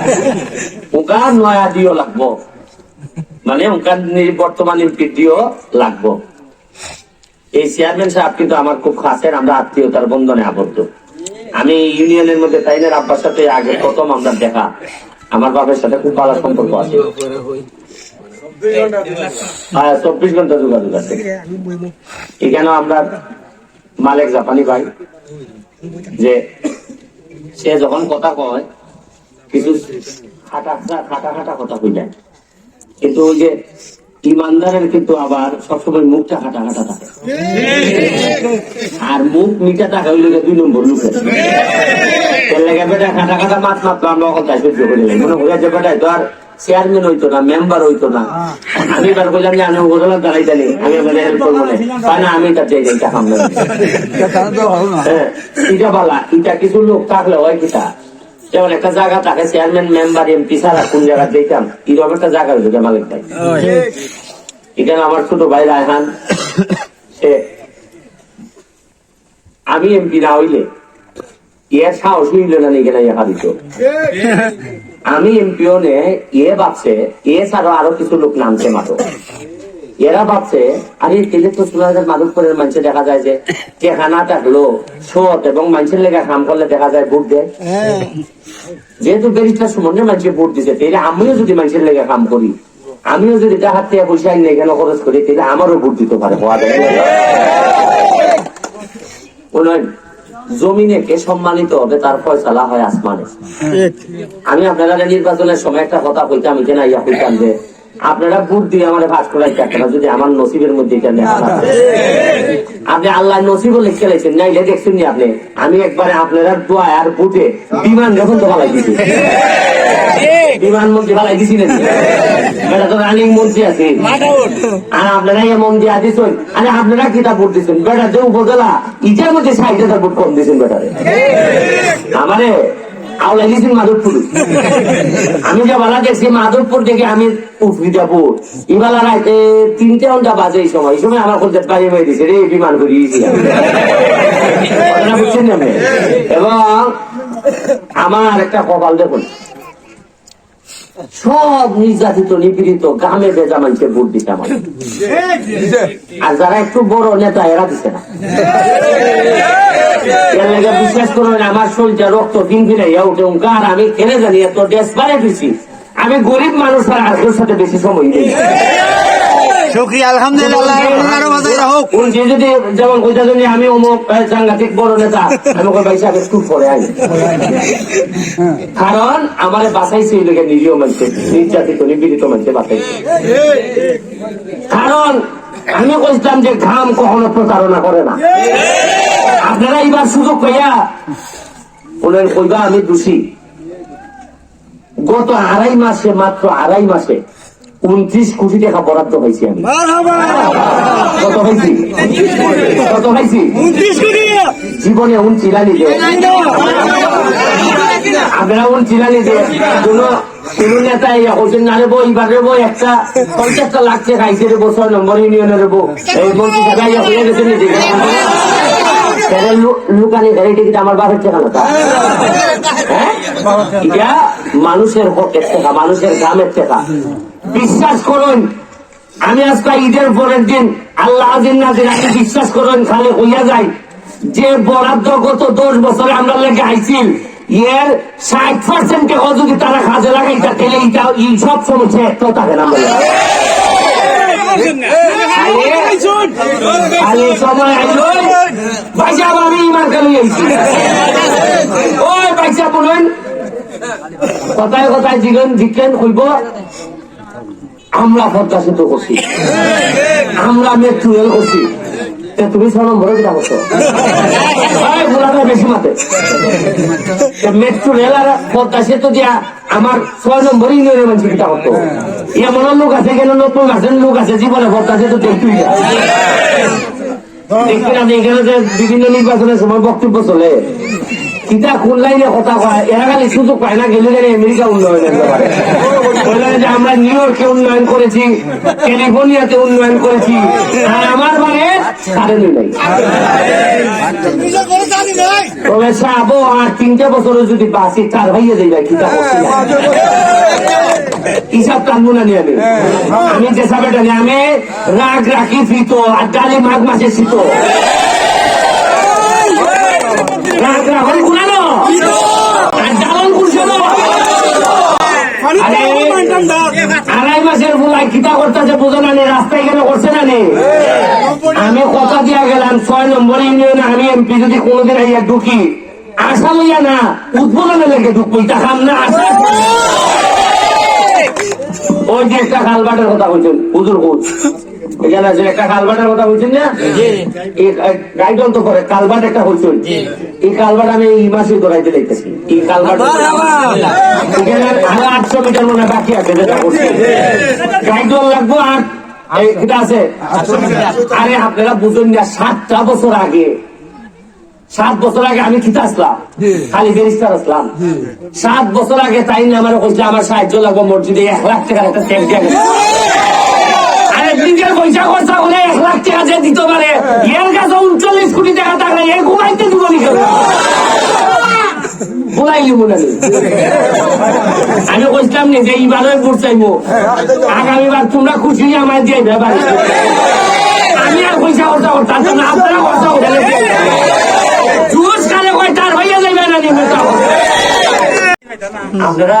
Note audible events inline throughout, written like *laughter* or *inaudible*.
*laughs* ওকা নয়া দিও লাগবো। মানে ওখান বর্তমান এমপি দিও লাগবো। এই চেয়ারম্যান সাহেব কিন্তু আমার খুব খাসের, আমরা আত্মীয়তার বন্ধনে আবদ্ধ। আমি ইউনিয়নের মধ্যে তাইনের আব্বার সাথে আগে প্রথম আমরা দেখা। আমার বাবার সাথে খুব ভালো সম্পর্ক আছে। হ্যাঁ চব্বিশ ঘণ্টা যোগাযোগ আছে। এখানে আমরা মালিক জাপানি ভাই, যে সে যখন কথা কয় কিছু খাটা খাটা খাটা কথা কইলেন। কিন্তু ওই যে ইমানদারের কিন্তু আবার সবসময় মুখটা খাটা খাটা থাকে। আর মুখ মিঠা টাকা হইলে দুই নম্বর বেটা খাটা খাটা আমরা কথা সহ্য করে নিলাম মনে করি যে বেটা তো আর চেয়ারম্যান হইতো না মেম্বার হইতো না। আমি এবার বললাম যে আমি ওগুলো দাঁড়াই জানি আমি এবার হেল্প করব না। আমি এটা চাই এটা হ্যাঁ, ইটা বালা ইটা কিছু লোক থাকলে হয় কিটা? যেমন একটা জায়গা থাকে চেয়ারম্যান মেম্বার এমপি ছাড়া কোন জায়গা দেখতাম? এরকম একটা জায়গা হইতো মালিক ভাই। এখানে আমার ছোট ভাই রায়হান সে আমি এমপি না হইলে এর সাহস হইল না এখানে ইয়া দিত। আমি এমপিও নে এ ভাবছে এ ছাড়া আরও কিছু লোক নামছে মাঠো। এরা ভাবছে আরে তেলে তো সোনাদের মাধবপুরের মানুষে দেখা যায় যে টেকা না থাকল সৎ এবং মানুষের লেগে কাম করলে দেখা যায় ভোট দেয়। যেহেতু বেরিস্টার সুমনের মানুষে ভোট দিছে তাহলে আমিও যদি মানুষের লেগে কাম করি আমিও যদি টাকা থেকে পয়সা আইন এখানে খরচ করি তাহলে আমারও ভোট দিতে পারে হওয়া যায়। জমিনে কে সম্মানিত হবে তার ফয়সালা হয় আসমানে। আমি আপনারা নির্বাচনের সময় একটা কথা কইতাম এখানে ইয়া কইতাম যে আপনারা ভোট দিয়ে আমার ভাস করাই থাকতে যদি আমার নসিবের মধ্যে আপনি আল্লাহ নসিবও লিখে লেখছেন না এটা দেখছেন নি আপনি? আমি একবারে আপনারা দোয়া আর ভোটে বিমান যখন তো ভালাই দিছি। বিমান মন্ত্রী ভালাই দিছি না আপনারা বেটা আমারে আওলাই দিয়েছেন মাধবপুর। আমি যা বালা গেছি মাধবপুর থেকে আমি উঠবি যাব ইবালা রাইতে তিনটে ঘণ্টা বাজে এই সময়। এই সময় আমার কোথায় বাড়ি হয়ে দিছে রে, বিমান না এবং আমার একটা কপাল দেখুন। সব নির্যাতিত নিপীড়িত গ্রামে বেজা মানুষের ভোট দিতে আমার আর যারা একটু বড় নেতা এরা দিচ্ছে না। বিশ্বাস করুন আমার শরীরটা রক্ত কিন ফিরাইয়া উঠে আর আমি খেলে জানি এত ডেসপারে দিছি। আমি গরিব মানুষ আর আজকের সাথে বেশি সময় দিই শুক্রিয়া আলহামদুলিল্লাহ। কারণ আমার নির্যাতিত, নিপীড়িত কারণ আমি কইতাম যে, ঘাম কখনো প্রতারণা করে না। আপনারা এইবার সুযোগ পাইয়া ওনার কইবা আমি দোষী? গত আড়াই মাসে, মাত্র আড়াই মাসে উনত্রিশ কোটি টাকা বরাদ্দ হয়েছে আমি। কত হয়েছি কত হয়েছি জীবনে উন চিলানি দে আপনারা উন চিলানি দে কোন কোন নেতা ইয়া না রে বই এবার রে বই একটা পঞ্চাশটা লাখ টাকা খাইছে রে বছর নম্বর ইউনিয়নের রে বউ এই মন্ত্রী সাহেব ইয়া হয়ে গেছে নি লুকানি গাড়ি টিকিট আমার বাপের টাকা না হ্যাঁ? মানুষের হকের টাকা মানুষের গ্রামের টাকা। বিশ্বাস করুন। আমি আজকে ঈদের পরের দিন আল্লাহ আমি বিশ্বাস করুন, খালে হইয়া যাই যে বরাদ্দ গত দশ বছরে আমরা লেগে আইছিল, এর ষাট পার্সেন্ট টাকা যদি তারা কাজে লাগাইতা, তাহলে এটা এই সব সমস্যা একটাও থাকে না কথায় কথায় জিগেন জিজ্ঞেন হইব। আমরা পদ্মা করছি। আমরা মেট্রো রেল করছি। তুমি ছ নম্বরে কিনা করছ? বেশি মাতে মেট্রো রেল আর পদ্মা সেতু দিয়া আমার ছয় নম্বর ইউনিয়নের মানুষ কিটা করতো। এমন লোক আছে এখানে নতুন আছেন লোক আছে, জীবনে পদ্মা সেতু দেখতেই দেখবেন আপনি এখানে যে বিভিন্ন নির্বাচনের সময় বক্তব্য চলে। কিতা কোন লাইনে কথা কয়? এরা খালি সুযোগ পায় না, গেলে গেলে আমেরিকা উন্নয়নের ব্যাপারে। বললেন যে আমরা নিউ ইয়র্কে উন্নয়ন করেছি, ক্যালিফোর্নিয়াতে উন্নয়ন করেছি, আর আমার মানে কারেন্ট নাই। তবে আবো, আর তিনটা বছর যদি বাসি চার ভাইয়ে যাই ভাই কিতা হিসাব টানবো না নিয়ে আমি? আমি যে সাবে টানি, আমি রাগ রাখি ফিতো আর ডালি মাঘ মাসে শীত রাগ রাখি কুনানো আর ডালন কুরসানো আরে আড়াই মাসের বুলাই কিতা করতেছে, বুঝো না রাস্তায় কেন করছে না আমি কথা দিয়া গেলাম, ছয় নম্বর ইউনিয়নে আমি এমপি, যদি কোনোদিন আইয়া ঢুকি, আশা লইয়া না, উদ্বোধনে লেগে ঢুকবো ইটা খাম না আশা। ওই যে একটা খালবাটের কথা বলছেন, হুজুর হুজ এখানে আছে একটা কালবাটের কথা বলছেন না? এই তো করে কালবাট একটা হইছেন এই কালবাট আমি এই মাসে করাইতে লাইতেছি এই কালবাট এখানে আরও আটশো মিটার মনে বাকি আছে যেটা করছি গাইডল লাগবো আর এটা আছে আরে আপনারা বুঝুন না সাতটা বছর আগে সাত বছর আগে আমি কিতা আসলাম? খালি আসলাম। সাত বছর আগে তাই না আমার কইছে আমার সাহায্য লাগবো মসজিদে এক লাখ টাকার একটা চেক দিয়ে নিজের পয়সা খরচা করে এক লাখ টাকা যে দিতে পারে, এর কাছে উনচল্লিশ কোটি টাকা থাকলে এ ঘুমাইতে দিব নি আমি কইছিলাম নি যে এইবারে চাইব আগামীবার তোমরা খুশি আমায় দিয়ে দেবে আমি আর পয়সা খরচা করতাম না, আপনারা খরচা করে জুস কালে কয়, তার হইয়া যাবে না আপনারা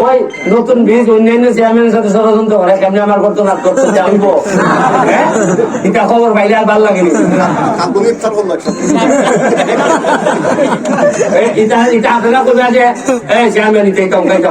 ওই নতুন বীজ অন্যান্য চেয়ারম্যানের সাথে ষড়যন্ত্র করে কেমনি আমার করতো না করতো জানব। হ্যাঁ? এটা খবর পাইলে আর ভালো লাগেনি। এটা এটা আপনারা কোথায় যে চেয়ারম্যান এটা এটা অঙ্কাইটা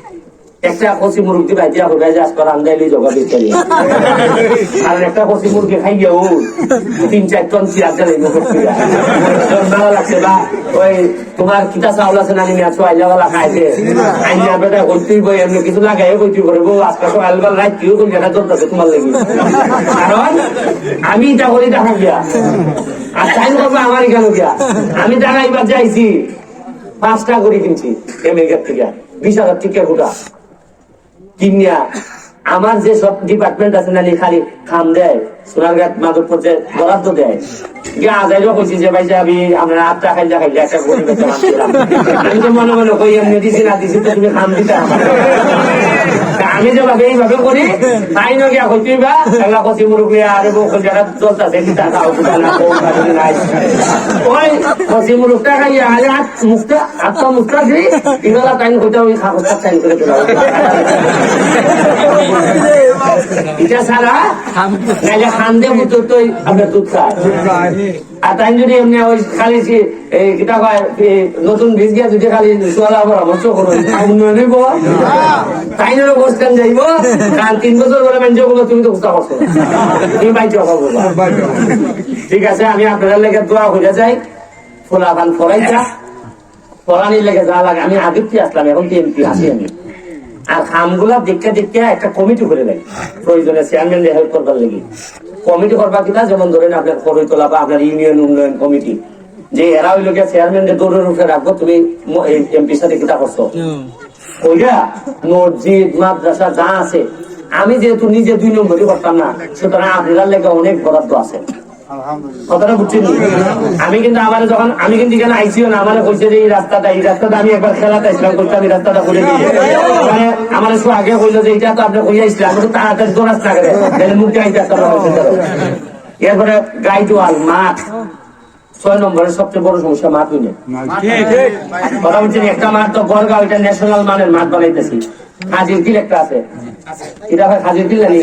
একটা কচি মুরগি দিয়া হবে যে আজকাল আন্দাইলি জগা একটা কচি মুরগি খাই গিয়ে তিন, চার টন লাগছে বা, ওই কিতা চাউল আছে না নিয়ে আছো। আইলা বেলা খাইছে বই, এমনি কিছু করে আমি এটা করি দেখা গিয়া। আর টাইম করব আমার গিয়া। আমি এবার যাইছি, পাঁচটা করে কিনছি আমেরিকার থেকে। বিশ হাজার টিকা গোটা কিনিয়া। আমার যে সব ডিপার্টমেন্ট আছে না খালি খাম দেয় সোনারঘাট মাধবপুর যে বরাদ্দ দেয়। গিয়ে আজাইরও কইছি যে ভাই আমি আমরা আটটা খাইলে খাইলে একটা গরিব একটা মানুষ ছিলাম। আমি তো মনে মনে কই এমনি দিছি না দিছি তো তুমি খাম দিতে আমি যে ভাবে এইভাবে করি তাই না গিয়া কইছি বা এগুলা কচি মুরগি আরে বউ যারা চলতেছে কিতা খাও কিতা না খাও কিতা নাই। ওই কচি মুরগটা খাইয়া আরে হাত মুখটা হাতটা মুখটা দিই এগুলা টাইম কইতে ওই খাগজটা টাইম করে দিলাম। *laughs* এটা ছাড়া নাইলে খান্দে বুতো তো আপনার দুধ আর তাই যদি এমনি ওই খালি কিতা কয় নতুন বীজ গিয়া যদি খালি সোয়ালা পরামর্শ করো উন্নয়ন হইব? তাই জন্য বসতেন যাইব? কারণ তিন বছর পরে মেঞ্জ বলো তুমি তো পারছ না। তুমি বাইচ ঠিক আছে, আমি আপনাদের লেগে দোয়া হয়ে যাই। ফোলা পান ফরাইছা ফরানির লেগে যা লাগে, আমি কি আসলাম, এখন কি এমপি আসি আমি। আর খামগুলা দেখতে দেখতে একটা কমিটি করে দেয়। প্রয়োজনে চেয়ারম্যান হেল্প করবার লাগি। কমিটি করবা কিনা, যেমন ধরেন আপনার খরৈতলা বা আপনার ইউনিয়ন উন্নয়ন কমিটি যে এরা হইল গিয়া চেয়ারম্যান যে দৌড়ের উপরে রাখব, তুমি এমপির সাথে কিতা করছ? ওইটা মসজিদ, মাদ্রাসা যা আছে, আমি যেহেতু নিজে দুই নম্বরই করতাম না, সুতরাং আপনার লেগে অনেক বরাদ্দ আছে। কথাটা বুঝছেন আমি কিন্তু আমার যখন আমি কিন্তু এখানে আইসিও না আমার কইছে যে এই রাস্তাটা এই রাস্তাটা আমি একবার খেলাতে আসলাম করতে আমি রাস্তাটা দিয়ে মানে আমার একটু আগে কইলো যে এটা তো আপনি কইয়া আমি তো তাড়াতাড়ি দৌড়াস না করে তাহলে মুখটা আইতে এরপরে গাইডওয়াল মাঠ। ছয় নম্বরের সবচেয়ে বড় সমস্যা মাঠ হইলে। কথা বলছেন একটা মাঠ তো গড়গাঁও এটা ন্যাশনাল মানের মাঠ বানাইতেছি। হাজির কিল একটা আছে। এটা হয় হাজির কিল জানি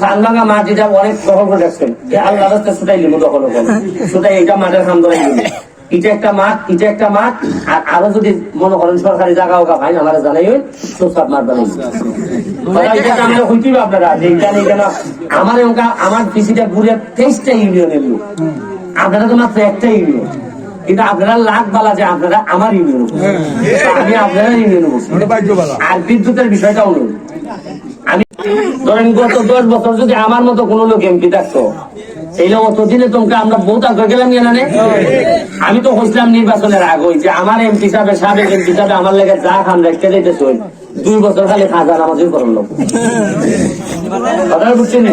সানবাঙ্গা মাঠ এটা অনেক দখল করে রাখছেন। আল্লাহ রাস্তায় ছুটাই লিবো দখল করে ছুটাই এটা মাঠের খাম ধরাই এটা একটা মাঠ এটা একটা মাঠ। আর আরও যদি মনে করেন সরকারি জায়গা ওকা ভাই আমার জানাই ওই সব মাঠ বানাইছি আপনারা আমার আমার কৃষিটা ঘুরে তেইশটা ইউনিয়নের লোক। আপনারা তো মাত্র একটা ইউনিয়ন। কিন্তু আপনারা লাখ বালা যে আপনারা আমার ইউনিয়ন আমি আপনারা ইউনিয়ন আর বিদ্যুতের বিষয়টা অনু আমি ধরেন গত দশ বছর যদি আমার মতো কোন লোক এমপি থাকতো এই লোক অতদিনে তোমাকে আমরা বহুত আগে গেলাম জানে আমি তো হইছিলাম নির্বাচনের আগে যে আমার এমপি সাহেব সাবেক এমপি সাহেব আমার লেগে যা খান রেখে দিতেছে দুই বছর খালি খাজা নামাজই করার লোক। কথা বুঝছেন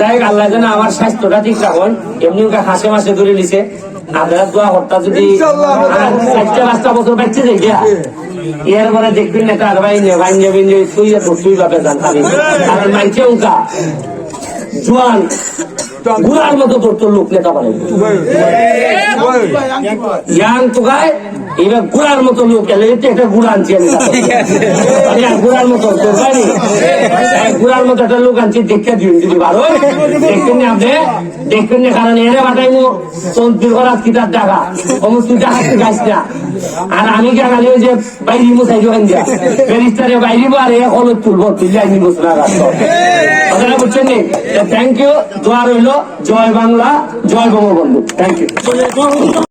যাই আল্লাহ যেন আমার স্বাস্থ্যটা ঠিক রাখুন এমনি ওকে হাসে মাসে ধরে নিছে। আপনারা দোয়া কর্তা যদি চারটা পাঁচটা বছর বাচ্চা যাই গিয়া এরপরে দেখবেন না তার ভাই ভাঙ্গে নেবেন শুয়ে তুই তো শুই বাপে কারণ মাইছে উনকা জোয়ান ঘুরার মতো তোর তোর লোক নেতা পারে ইয়াং তো গায় এবার ঘোড়ার মতো লোক এলে একটা ঘোড়া আনছি আমি। ঘোড়ার মতো পারি ঘোড়ার মতো একটা লোক আনছি দেখতে দিন যদি ভালো দেখবেন না আপনি দেখবেন না কারণ এরে বাটাইমো তন্ত্রী করার কিতাব দেখা। সমস্ত দেখা গাছ না। আর আমি কে খালি যে বাইরে মুসাই দোকান দিয়া। ব্যারিস্টারে বাইরে আর এ হলুদ তুলবো তুললে আমি বসে না কথাটা বুঝছেন থ্যাংক ইউ দোয়া রইল জয় বাংলা জয় বঙ্গবন্ধু। Thank you